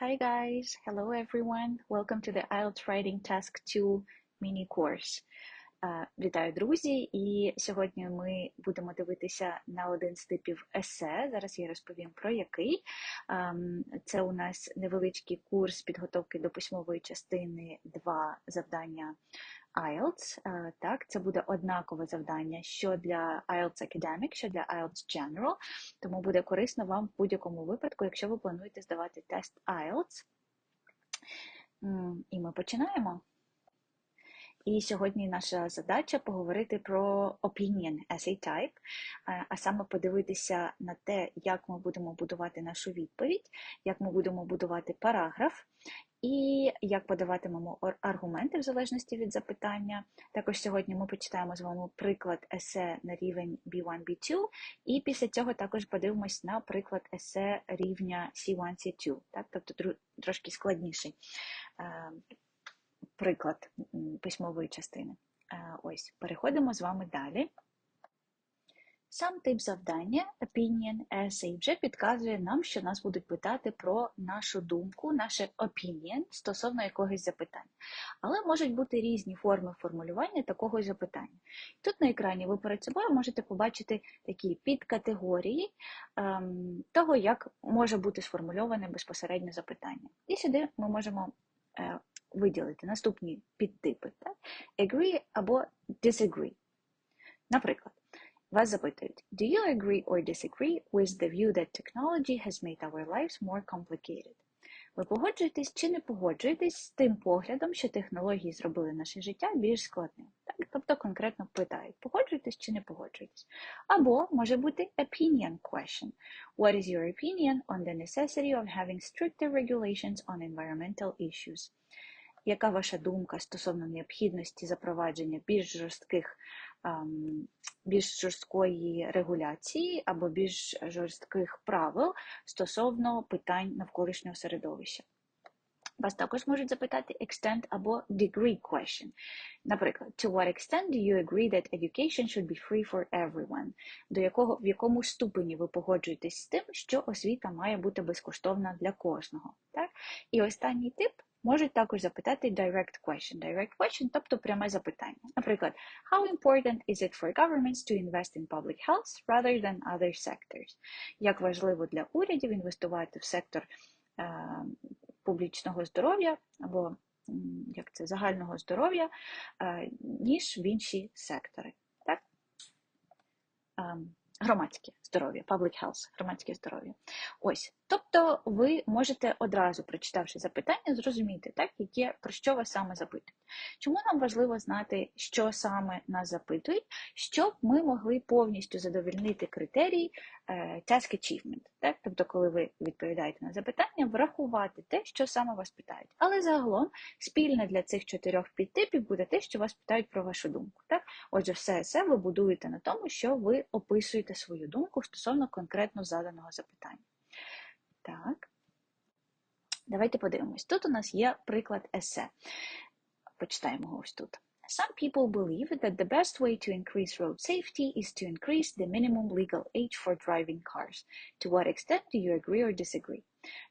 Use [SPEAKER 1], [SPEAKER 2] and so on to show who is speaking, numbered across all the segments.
[SPEAKER 1] Hi guys, hello everyone. Welcome to the IELTS Writing Task 2 mini course. Uh, Вітаю, друзі! І сьогодні ми будемо дивитися на один з типів есе. Зараз я розповім про який. Um, Це у нас невеличкий курс підготовки до письмової частини 2 завдання IELTS. Е, Так, це буде однакове завдання, що для IELTS Academic, що для IELTS General. Тому буде корисно вам в будь-якому випадку, якщо ви плануєте здавати тест IELTS. І ми починаємо. І сьогодні наша задача поговорити про opinion essay type, а саме подивитися на те, як ми будемо будувати нашу відповідь, як ми будемо будувати параграф, і як подаватимемо аргументи в залежності від запитання. Також сьогодні ми почитаємо з вами приклад есе на рівень B1, B2, і після цього також подивимось на приклад есе рівня C1, C2, так? тобто трошки складніший приклад письмової частини. Е, Ось, переходимо з вами далі. Сам тип завдання, opinion essay, вже підказує нам, що нас будуть питати про нашу думку, наше opinion стосовно якогось запитання. Але можуть бути різні форми формулювання такого запитання. Тут на екрані ви перед собою можете побачити такі підкатегорії ем, того, як може бути сформульоване безпосередньо запитання. І сюди ми можемо е, виділити наступні підтипи: так? agree або disagree. Наприклад, вас запитують: Do you agree or disagree with the view that technology has made our lives more complicated? Ви погоджуєтесь чи не погоджуєтесь з тим поглядом, що технології зробили наше життя більш складним? Так? Тобто конкретно питають, погоджуєтесь чи не погоджуєтесь? Або може бути opinion question. What is your opinion on the necessity of having stricter regulations on environmental issues? Яка ваша думка стосовно необхідності запровадження більш жорстких, ем, більш жорсткої регуляції або більш жорстких правил стосовно питань навколишнього середовища? Вас також можуть запитати extent або degree question. Наприклад, to what extent do you agree that education should be free for everyone? До якого, в якому ступені ви погоджуєтесь з тим, що освіта має бути безкоштовна для кожного? Так? І останній тип можуть також запитати direct question. Direct question, тобто пряме запитання. Наприклад, how important is it for governments to invest in public health rather than other sectors? Як важливо для урядів інвестувати в сектор е, публічного здоров'я або як це загального здоров'я, е, ніж в інші сектори. Так? Ем, Громадське здоров'я, public health, громадське здоров'я. Ось, тобто ви можете одразу, прочитавши запитання, зрозуміти, так, яке, про що вас саме запитують. Чому нам важливо знати, що саме нас запитують, щоб ми могли повністю задовольнити критерії е, task achievement. Так? Тобто, коли ви відповідаєте на запитання, врахувати те, що саме вас питають. Але загалом спільне для цих чотирьох підтипів буде те, що вас питають про вашу думку. Так? Отже, все есе ви будуєте на тому, що ви описуєте свою думку стосовно конкретно заданого запитання. Так. Давайте подивимось. Тут у нас є приклад есе. Почитаємо його ось тут. Some people believe that the best way to increase road safety is to increase the minimum legal age for driving cars. To what extent do you agree or disagree?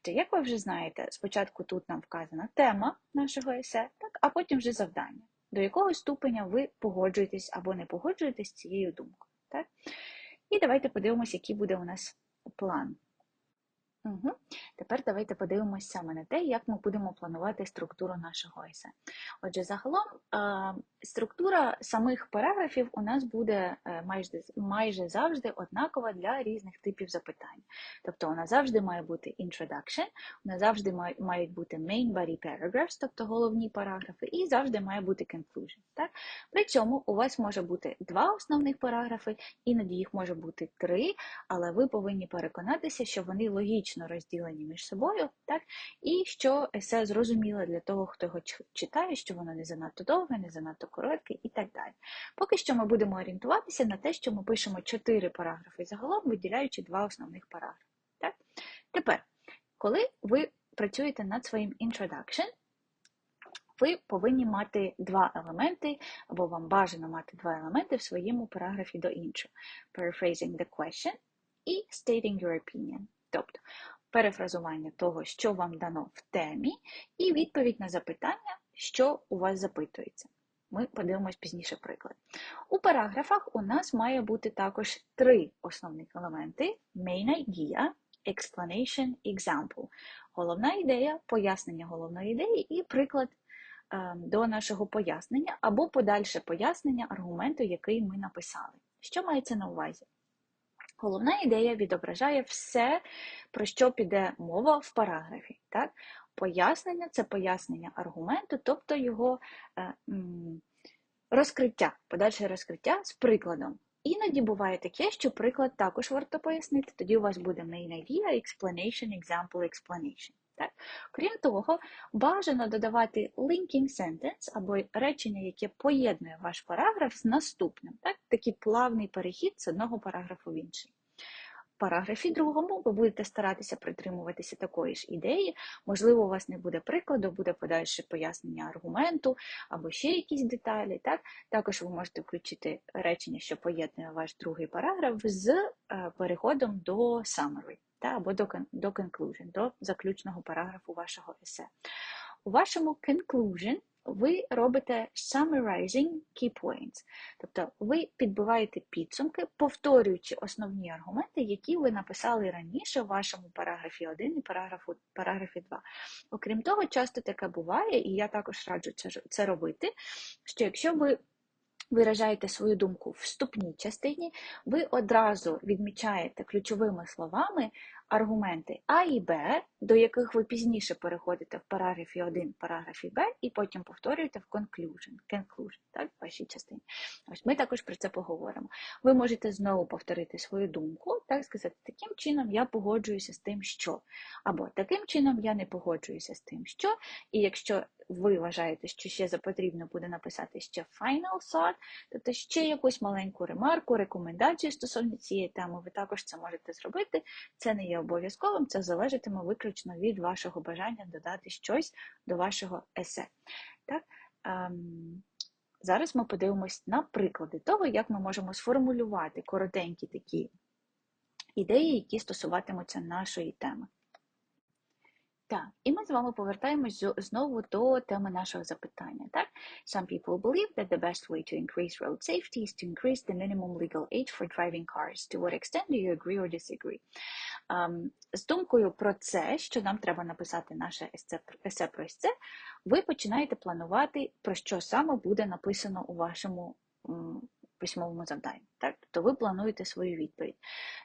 [SPEAKER 1] То, як ви вже знаєте, спочатку тут нам вказана тема нашого есе, так, а потім вже завдання. До якого ступеня ви погоджуєтесь або не погоджуєтесь з цією думкою. Так? І давайте подивимося, який буде у нас план. Угу. Тепер давайте подивимося саме на те, як ми будемо планувати структуру нашого есе. Отже, загалом структура самих параграфів у нас буде е, майже, майже завжди однакова для різних типів запитань. Тобто у нас завжди має бути introduction, у нас завжди мають бути main body paragraphs, тобто головні параграфи, і завжди має бути conclusion. Так? При цьому у вас може бути два основних параграфи, іноді їх може бути три, але ви повинні переконатися, що вони логічно розділені між собою, так? і що есе зрозуміле для того, хто його читає, що воно не занадто довге, не занадто коротке і так далі. Поки що ми будемо орієнтуватися на те, що ми пишемо чотири параграфи загалом, виділяючи два основних параграфи. Так? Тепер, коли ви працюєте над своїм introduction, ви повинні мати два елементи, або вам бажано мати два елементи в своєму параграфі до іншого. Paraphrasing the question і stating your opinion. Тобто, перефразування того, що вам дано в темі, і відповідь на запитання, що у вас запитується. Ми подивимось пізніше приклад. У параграфах у нас має бути також три основних елементи: main idea, explanation, example. Головна ідея, пояснення головної ідеї і приклад е, до нашого пояснення або подальше пояснення аргументу, який ми написали. Що мається на увазі? Головна ідея відображає все, про що піде мова в параграфі. Так? Пояснення це пояснення аргументу, тобто його е, розкриття, подальше розкриття з прикладом. Іноді буває таке, що приклад також варто пояснити, тоді у вас буде main idea, explanation, example, explanation. Так? Крім того, бажано додавати linking sentence або речення, яке поєднує ваш параграф з наступним. Так? Такий плавний перехід з одного параграфу в інший В параграфі другому ви будете старатися притримуватися такої ж ідеї. Можливо, у вас не буде прикладу, буде подальше пояснення аргументу або ще якісь деталі. Так? Також ви можете включити речення, що поєднує ваш другий параграф з е, переходом до summary та, або до до conclusion, до заключного параграфу вашого есе. У вашому conclusion ви робите summarizing key points, тобто ви підбиваєте підсумки, повторюючи основні аргументи, які ви написали раніше в вашому параграфі 1 і параграфу, параграфі 2. Окрім того, часто таке буває, і я також раджу це, це робити, що якщо ви виражаєте свою думку в вступній частині, ви одразу відмічаєте ключовими словами аргументи А і Б, до яких ви пізніше переходите в параграфі 1, параграфі Б, і потім повторюєте в conclusion, conclusion так, в вашій частині. Ось Ми також про це поговоримо. Ви можете знову повторити свою думку, так сказати, таким чином я погоджуюся з тим, що. Або таким чином я не погоджуюся з тим, що. І якщо ви вважаєте, що ще за потрібно буде написати ще final thought, тобто ще якусь маленьку ремарку, рекомендацію стосовно цієї теми, ви також це можете зробити. Це не є обов'язковим, це залежатиме виключно від вашого бажання додати щось до вашого есе. Так? Ем, зараз ми подивимось на приклади того, як ми можемо сформулювати коротенькі такі ідеї, які стосуватимуться нашої теми. Так, і ми з вами повертаємось знову до теми нашого запитання. Так? Some people believe that the best way to increase road safety is to increase the minimum legal age for driving cars. To what extent do you agree or disagree? Um, з думкою про це, що нам треба написати наше есе, про есе, ви починаєте планувати, про що саме буде написано у вашому письмовому завданні. Так? Тобто ви плануєте свою відповідь.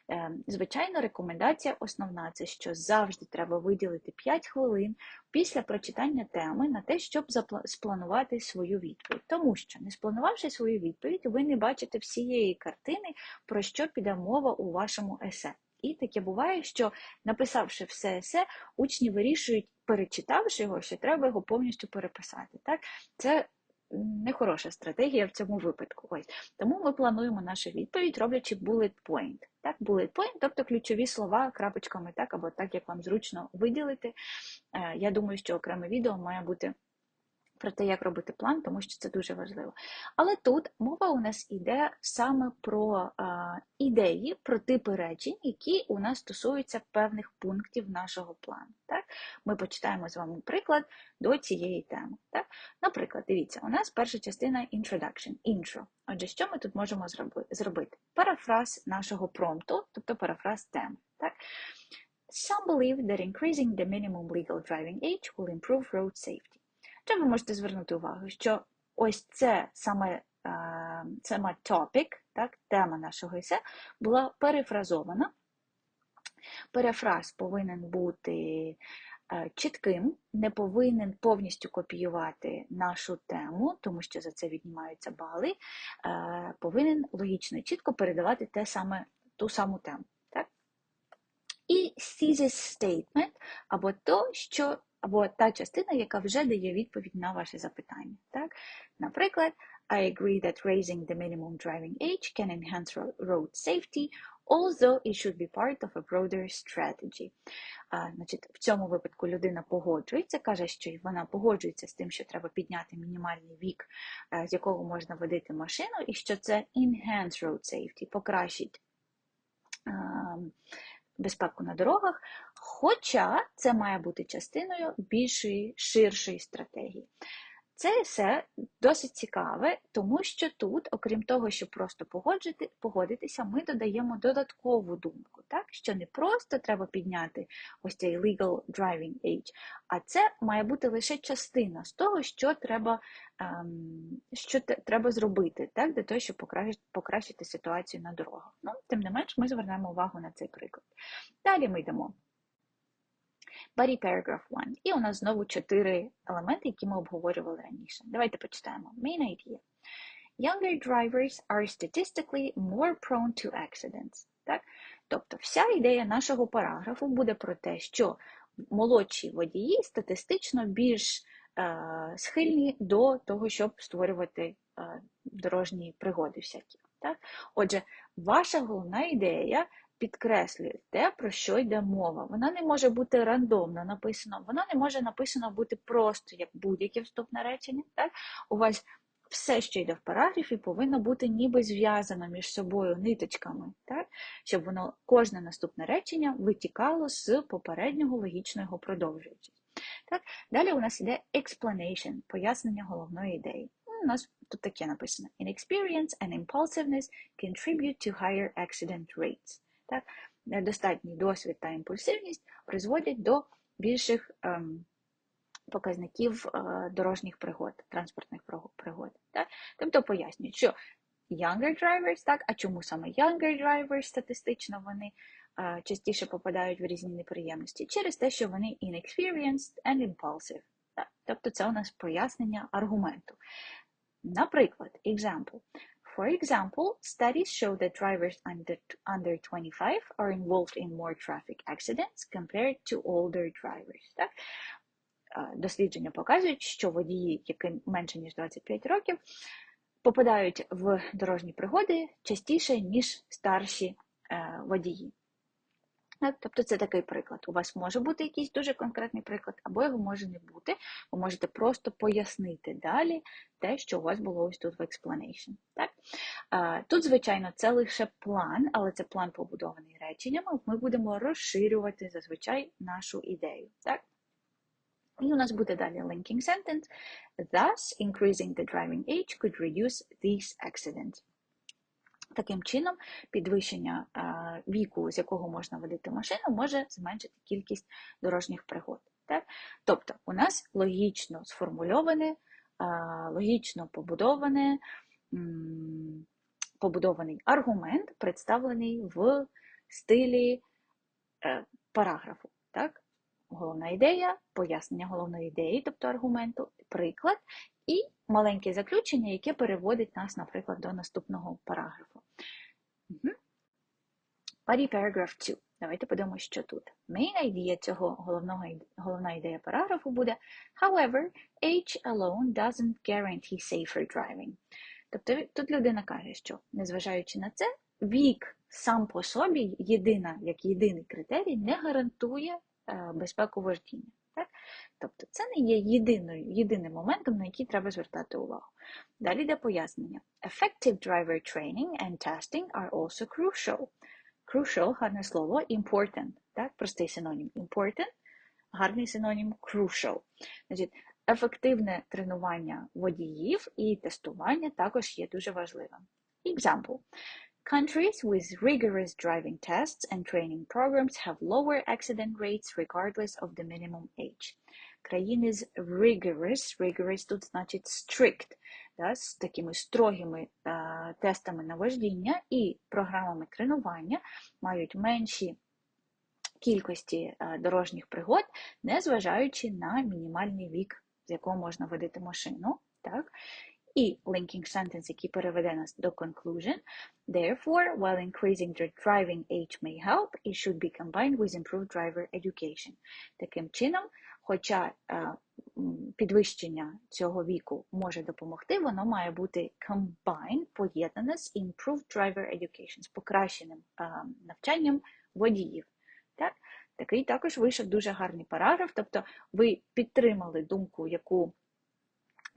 [SPEAKER 1] Ем, звичайно, рекомендація основна це що завжди треба виділити 5 хвилин після прочитання теми на те, щоб спланувати свою відповідь. Тому що, не спланувавши свою відповідь, ви не бачите всієї картини, про що піде мова у вашому есе. І таке буває, що написавши все есе, учні вирішують, перечитавши його, що треба його повністю переписати. Так? Це нехороша стратегія в цьому випадку. Ось Тому ми плануємо нашу відповідь, роблячи bullet point. Так, bullet point, тобто ключові слова крапочками, так, або так, як вам зручно виділити. Е, я думаю, що окреме відео має бути про те, як робити план, тому що це дуже важливо. Але тут мова у нас йде саме про ідеї, про типи речень, які у нас стосуються певних пунктів нашого плану. Так? Ми почитаємо з вами приклад до цієї теми. Так? Наприклад, дивіться, у нас перша частина introduction, intro. Отже, що ми тут можемо зробити? Парафраз нашого промпту, тобто парафраз теми. Так? Some believe that increasing the minimum legal driving age will improve road safety. Що ви можете звернути увагу, що ось це саме саме topic, так, тема нашого есе, була перефразована. Перефраз повинен бути чітким, не повинен повністю копіювати нашу тему, тому що за це віднімаються бали, повинен логічно і чітко передавати те саме, ту саму тему. Так? І thesis statement, або то, що або та частина, яка вже дає відповідь на ваше запитання. Так? Наприклад, I agree that raising the minimum driving age can enhance road safety, although it should be part of a broader strategy. А, значить, В цьому випадку людина погоджується, каже, що вона погоджується з тим, що треба підняти мінімальний вік, е, з якого можна водити машину, і що це enhance road safety, покращить безпеку на дорогах, Хоча це має бути частиною більшої, ширшої стратегії. Це все досить цікаве, тому що тут, окрім того, щоб просто погоджити, погодитися, ми додаємо додаткову думку, так? що не просто треба підняти ось цей legal driving age, а це має бути лише частина з того, що треба ем, що треба зробити так, для того, щоб покращити, покращити ситуацію на дорогах. Ну, Тим не менш, ми звернемо увагу на цей приклад. Далі ми йдемо. Body paragraph 1. І у нас знову чотири елементи, які ми обговорювали раніше. Давайте почитаємо. Main idea. Younger drivers are statistically more prone to accidents. Так? Тобто вся ідея нашого параграфу буде про те, що молодші водії статистично більш е, схильні до того, щоб створювати е, дорожні пригоди всякі. Так? Отже, ваша головна ідея підкреслює те, про що йде мова. Вона не може бути рандомно написана, вона не може написано бути просто як будь-яке вступне речення. Так? У вас все, що йде в параграфі, повинно бути ніби зв'язано між собою ниточками, так? щоб воно кожне наступне речення витікало з попереднього логічно його продовжуючи. Так? Далі у нас йде explanation, пояснення головної ідеї. У нас тут таке написано: Inexperience and impulsiveness contribute to higher accident rates. Так? Недостатній досвід та імпульсивність призводять до більших ем, показників е, дорожніх пригод, транспортних пригод. Так? Тобто пояснюють, що younger drivers, так, а чому саме younger drivers статистично вони е, частіше попадають в різні неприємності? Через те, що вони inexperienced and impulsive. Так? Тобто це у нас пояснення аргументу. Наприклад, example. For example, studies show that drivers under, under 25 are involved in more traffic accidents compared to older drivers. Так? Дослідження показують, що водії, яким менше ніж 25 років, попадають в дорожні пригоди частіше, ніж старші водії. Тобто це такий приклад. У вас може бути якийсь дуже конкретний приклад, або його може не бути. Ви можете просто пояснити далі те, що у вас було ось тут в explanation. Так? Тут, звичайно, це лише план, але це план побудований реченнями. Ми будемо розширювати зазвичай нашу ідею. Так? І у нас буде далі linking sentence. Thus, increasing the driving age could reduce these accidents. Таким чином, підвищення віку, з якого можна водити машину, може зменшити кількість дорожніх пригод. Так? Тобто, у нас логічно сформульоване, логічно побудоване, побудований аргумент, представлений в стилі е, параграфу. Так? Головна ідея, пояснення головної ідеї, тобто аргументу, приклад, і маленьке заключення, яке переводить нас, наприклад, до наступного параграфу. Угу. Body paragraph 2. Давайте подивимося, що тут. Main idea цього головного, головна ідея параграфу буде However, age alone doesn't guarantee safer driving. Тобто тут людина каже, що, незважаючи на це, вік сам по собі, єдина, як єдиний критерій, не гарантує безпеку вождіння. Так? Тобто це не є єдиною, єдиним моментом, на який треба звертати увагу. Далі йде пояснення. Effective driver training and testing are also crucial. Crucial – гарне слово, important. Так? Простий синонім important, гарний синонім crucial. Значить, Ефективне тренування водіїв і тестування також є дуже важливим. Example. Countries with rigorous driving tests and training programs have lower accident rates regardless of the minimum age. Країни з rigorous, rigorous тут значить strict, да, з такими строгими а, тестами на вождіння і програмами тренування мають менші кількості а, дорожніх пригод, незважаючи на мінімальний вік, з якого можна водити машину. Так? І linking sentence, який переведе нас до conclusion. Therefore, while increasing the driving age may help, it should be combined with improved driver education. Таким чином, хоча е, підвищення цього віку може допомогти, воно має бути combined, поєднане з improved driver education, з покращеним е, навчанням водіїв. Так? Такий також вийшов дуже гарний параграф, тобто ви підтримали думку, яку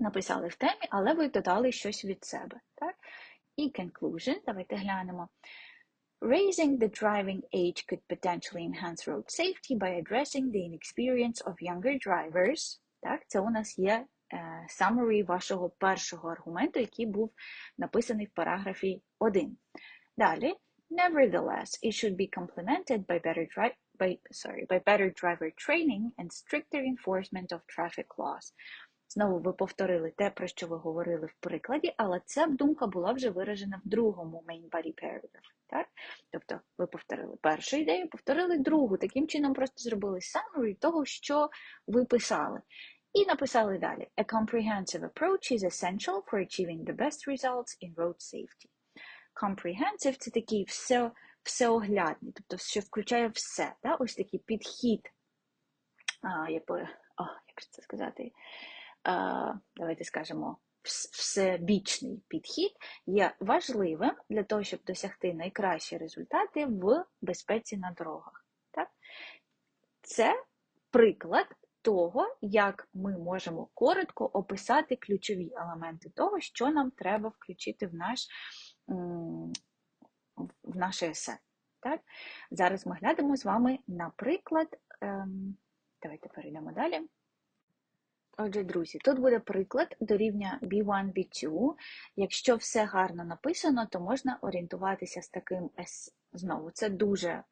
[SPEAKER 1] написали в темі, але ви додали щось від себе. Так? І conclusion, давайте глянемо. Raising the driving age could potentially enhance road safety by addressing the inexperience of younger drivers. Так, це у нас є е, summary вашого першого аргументу, який був написаний в параграфі 1. Далі, nevertheless, it should be complemented by better drive by sorry, by better driver training and stricter enforcement of traffic laws. Знову ви повторили те, про що ви говорили в прикладі, але ця думка була вже виражена в другому main body paragraph. Так? Тобто ви повторили першу ідею, повторили другу. Таким чином просто зробили summary того, що ви писали. І написали далі: A comprehensive approach is essential for achieving the best results in road safety. Comprehensive – це такий все, всеоглядний, тобто що включає все. Да? Ось такий підхід, а, якби, о, як це сказати, давайте скажемо, всебічний підхід є важливим для того, щоб досягти найкращі результати в безпеці на дорогах. Так? Це приклад того, як ми можемо коротко описати ключові елементи того, що нам треба включити в наш в наше есе. Так? Зараз ми глянемо з вами, наприклад, ем, давайте перейдемо далі. Отже, друзі, тут буде приклад до рівня B1, B2. Якщо все гарно написано, то можна орієнтуватися з таким S. Знову, це дуже е,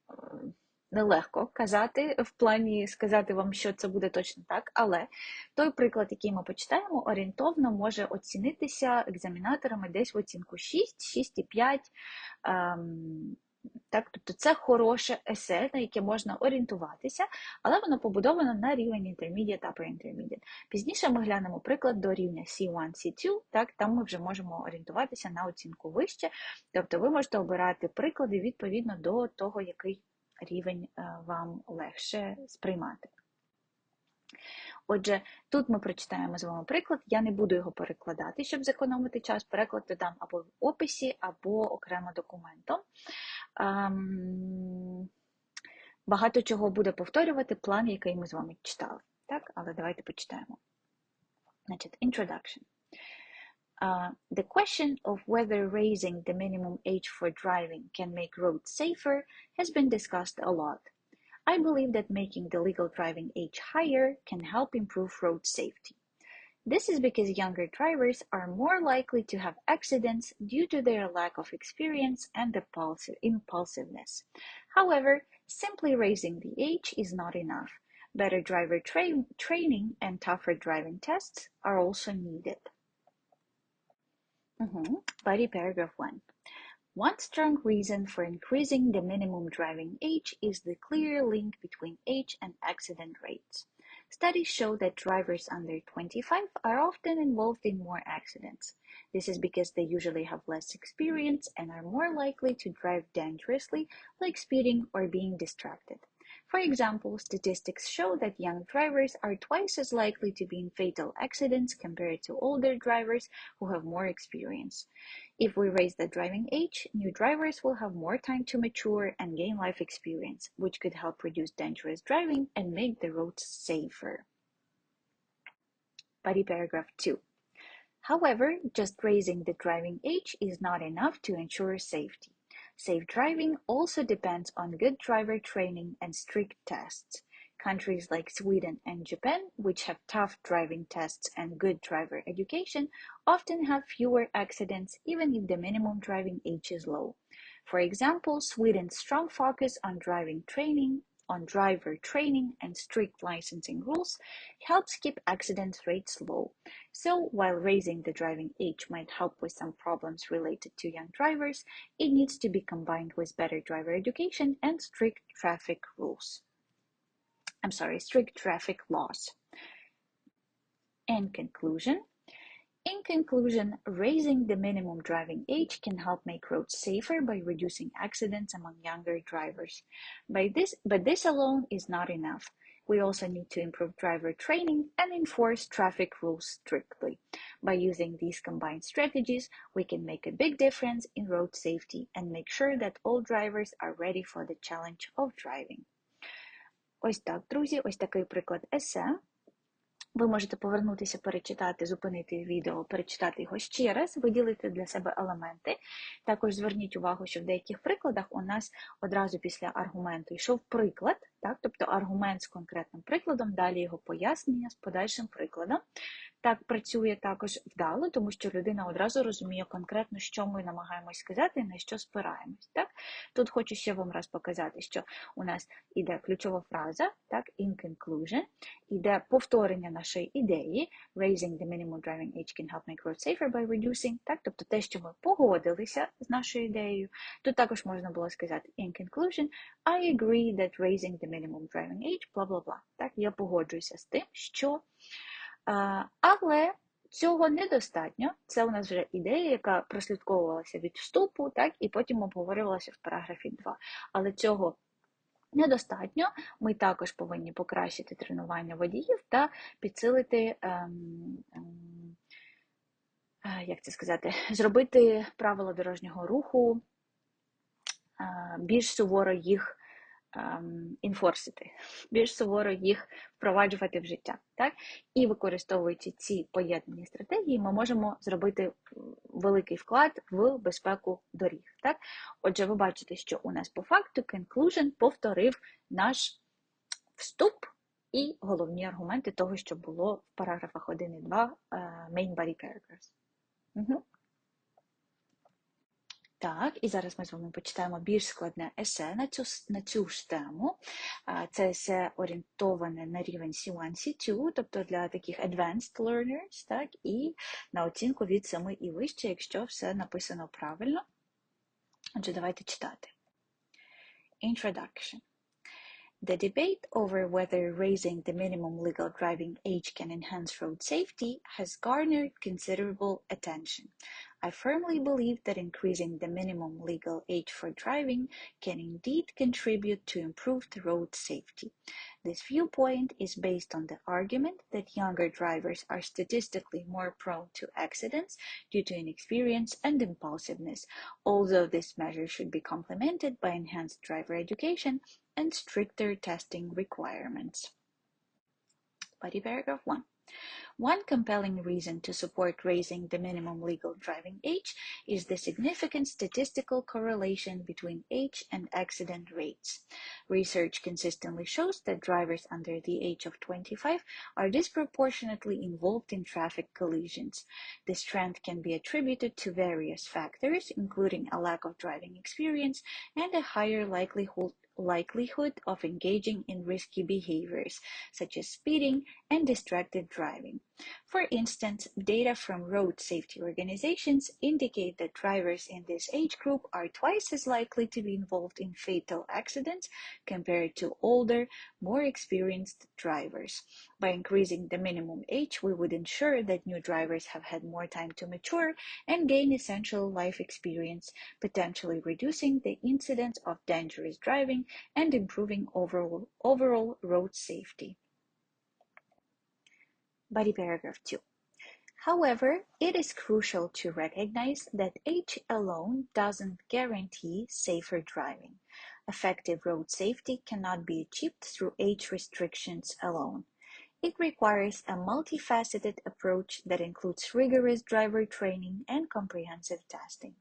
[SPEAKER 1] нелегко казати, в плані сказати вам, що це буде точно так, але той приклад, який ми почитаємо, орієнтовно може оцінитися екзамінаторами десь в оцінку 6, 6,5. Так, Тобто це хороше есе, на яке можна орієнтуватися, але воно побудовано на рівень Intermediate, Upper Intermediate. Пізніше ми глянемо приклад до рівня C1, C2, так, там ми вже можемо орієнтуватися на оцінку вище. Тобто ви можете обирати приклади відповідно до того, який рівень е, вам легше сприймати. Отже, тут ми прочитаємо з вами приклад, я не буду його перекладати, щоб зекономити час. Переклад додам або в описі, або окремо документом. Ем, багато чого буде повторювати план, який ми з вами читали. Так? Але давайте почитаємо. Значить, Introduction. Uh, the question of whether raising the minimum age for driving can make roads safer has been discussed a lot. I believe that making the legal driving age higher can help improve road safety. This is because younger drivers are more likely to have accidents due to their lack of experience and the impulsiveness. However, simply raising the age is not enough. Better driver tra training and tougher driving tests are also needed. Mm-hmm. Body paragraph one. One strong reason for increasing the minimum driving age is the clear link between age and accident rates. Studies show that drivers under 25 are often involved in more accidents. This is because they usually have less experience and are more likely to drive dangerously, like speeding or being distracted. For example, statistics show that young drivers are twice as likely to be in fatal accidents compared to older drivers who have more experience. If we raise the driving age, new drivers will have more time to mature and gain life experience, which could help reduce dangerous driving and make the roads safer. Body paragraph 2. However, just raising the driving age is not enough to ensure safety. Safe driving also depends on good driver training and strict tests. Countries like Sweden and Japan, which have tough driving tests and good driver education, often have fewer accidents even if the minimum driving age is low. For example, Sweden's strong focus on driving training on driver training and strict licensing rules helps keep accident rates low. So, while raising the driving age might help with some problems related to young drivers, it needs to be combined with better driver education and strict traffic rules. I'm sorry, strict traffic laws. In conclusion, in conclusion, raising the minimum driving age can help make roads safer by reducing accidents among younger drivers. By this, but this alone is not enough. We also need to improve driver training and enforce traffic rules strictly. By using these combined strategies, we can make a big difference in road safety and make sure that all drivers are ready for the challenge of driving. Ось так, друзі, ось такий приклад есе. Ви можете повернутися, перечитати, зупинити відео, перечитати його ще раз, виділити для себе елементи. Також зверніть увагу, що в деяких прикладах у нас одразу після аргументу йшов приклад, так? тобто аргумент з конкретним прикладом, далі його пояснення з подальшим прикладом. Так працює також вдало, тому що людина одразу розуміє конкретно, що ми намагаємось сказати і на що спираємось. Так? Тут хочу ще вам раз показати, що у нас іде ключова фраза, так, in conclusion, іде повторення нашої ідеї, raising the minimum driving age can help make roads safer by reducing, так, тобто те, що ми погодилися з нашою ідеєю. Тут також можна було сказати in conclusion, I agree that raising the minimum driving age, бла бла бла. Так, я погоджуюся з тим, що але цього недостатньо. Це у нас вже ідея, яка прослідковувалася від вступу, так, і потім обговорювалася в параграфі 2. Але цього недостатньо. Ми також повинні покращити тренування водіїв та підсилити. Ем, ем, як це сказати, зробити правила дорожнього руху, більш суворо їх інфорсити, ем, більш суворо їх впроваджувати в життя. Так? І використовуючи ці поєднані стратегії, ми можемо зробити великий вклад в безпеку доріг. Так? Отже, ви бачите, що у нас по факту conclusion повторив наш вступ і головні аргументи того, що було в параграфах 1 і 2 е, main body paragraphs. Угу. Так, і зараз ми з вами почитаємо більш складне есе на цю на цю ж тему. Це есе орієнтоване на рівень C1, C2, тобто для таких advanced learners, так, і на оцінку від 7 і вище, якщо все написано правильно. Отже, давайте читати. Introduction. The debate over whether raising the minimum legal driving age can enhance road safety has garnered considerable attention. I firmly believe that increasing the minimum legal age for driving can indeed contribute to improved road safety. This viewpoint is based on the argument that younger drivers are statistically more prone to accidents due to inexperience and impulsiveness, although this measure should be complemented by enhanced driver education and stricter testing requirements. Body paragraph 1. One compelling reason to support raising the minimum legal driving age is the significant statistical correlation between age and accident rates. Research consistently shows that drivers under the age of 25 are disproportionately involved in traffic collisions. This trend can be attributed to various factors, including a lack of driving experience and a higher likelihood likelihood of engaging in risky behaviors, such as speeding and distracted driving. For instance, data from road safety organizations indicate that drivers in this age group are twice as likely to be involved in fatal accidents compared to older, more experienced drivers. By increasing the minimum age, we would ensure that new drivers have had more time to mature and gain essential life experience, potentially reducing the incidence of dangerous driving and improving overall, overall road safety. Body paragraph 2. However, it is crucial to recognize that age alone doesn't guarantee safer driving. Effective road safety cannot be achieved through age restrictions alone. It requires a multifaceted approach that includes rigorous driver training and comprehensive testing.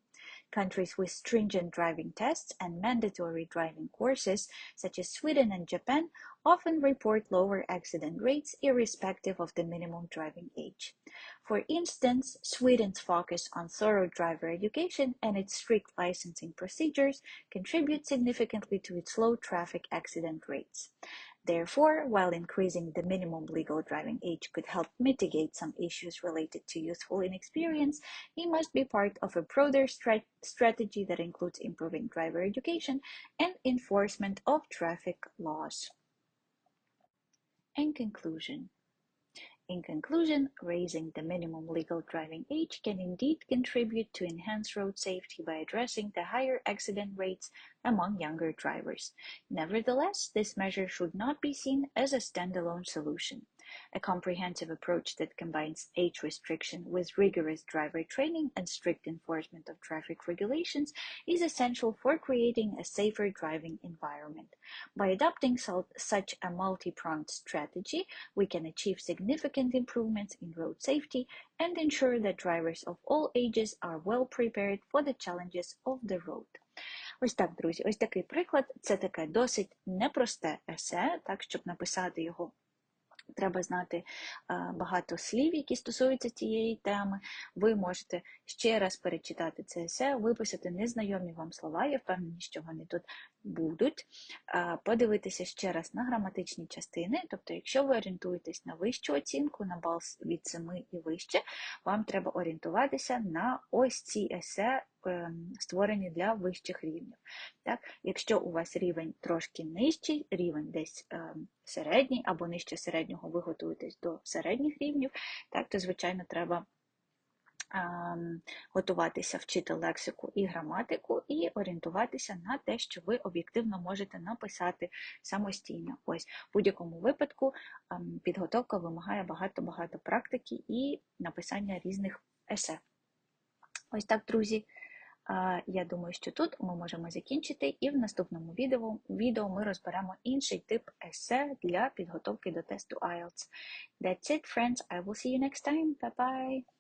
[SPEAKER 1] Countries with stringent driving tests and mandatory driving courses, such as Sweden and Japan, often report lower accident rates irrespective of the minimum driving age. For instance, Sweden's focus on thorough driver education and its strict licensing procedures contribute significantly to its low traffic accident rates. Therefore, while increasing the minimum legal driving age could help mitigate some issues related to youthful inexperience, it must be part of a broader strat strategy that includes improving driver education and enforcement of traffic laws. In conclusion, in conclusion, raising the minimum legal driving age can indeed contribute to enhanced road safety by addressing the higher accident rates among younger drivers. Nevertheless, this measure should not be seen as a standalone solution A comprehensive approach that combines age restriction with rigorous driver training and strict enforcement of traffic regulations is essential for creating a safer driving environment. By adopting such a multi-pronged strategy, we can achieve significant improvements in road safety and ensure that drivers of all ages are well prepared for the challenges of the road. Ось так, друзі, ось такий приклад. Це таке досить непросте есе, так, щоб написати його. Треба знати багато слів, які стосуються цієї теми. Ви можете ще раз перечитати це есе, виписати незнайомі вам слова. Я впевнена, що вони тут будуть. Подивитися ще раз на граматичні частини. Тобто, якщо ви орієнтуєтесь на вищу оцінку, на бал від 7 і вище, вам треба орієнтуватися на ось ці есе створені для вищих рівнів. Так? Якщо у вас рівень трошки нижчий, рівень десь ем, середній або нижче середнього, ви готуєтесь до середніх рівнів, так, то, звичайно, треба. Ем, готуватися вчити лексику і граматику, і орієнтуватися на те, що ви об'єктивно можете написати самостійно. Ось в будь-якому випадку підготовка вимагає багато-багато практики і написання різних есе. Ось так, друзі. Я думаю, що тут ми можемо закінчити, і в наступному відео відео ми розберемо інший тип есе для підготовки до тесту IELTS. That's it, friends. I will see you next time. Bye-bye!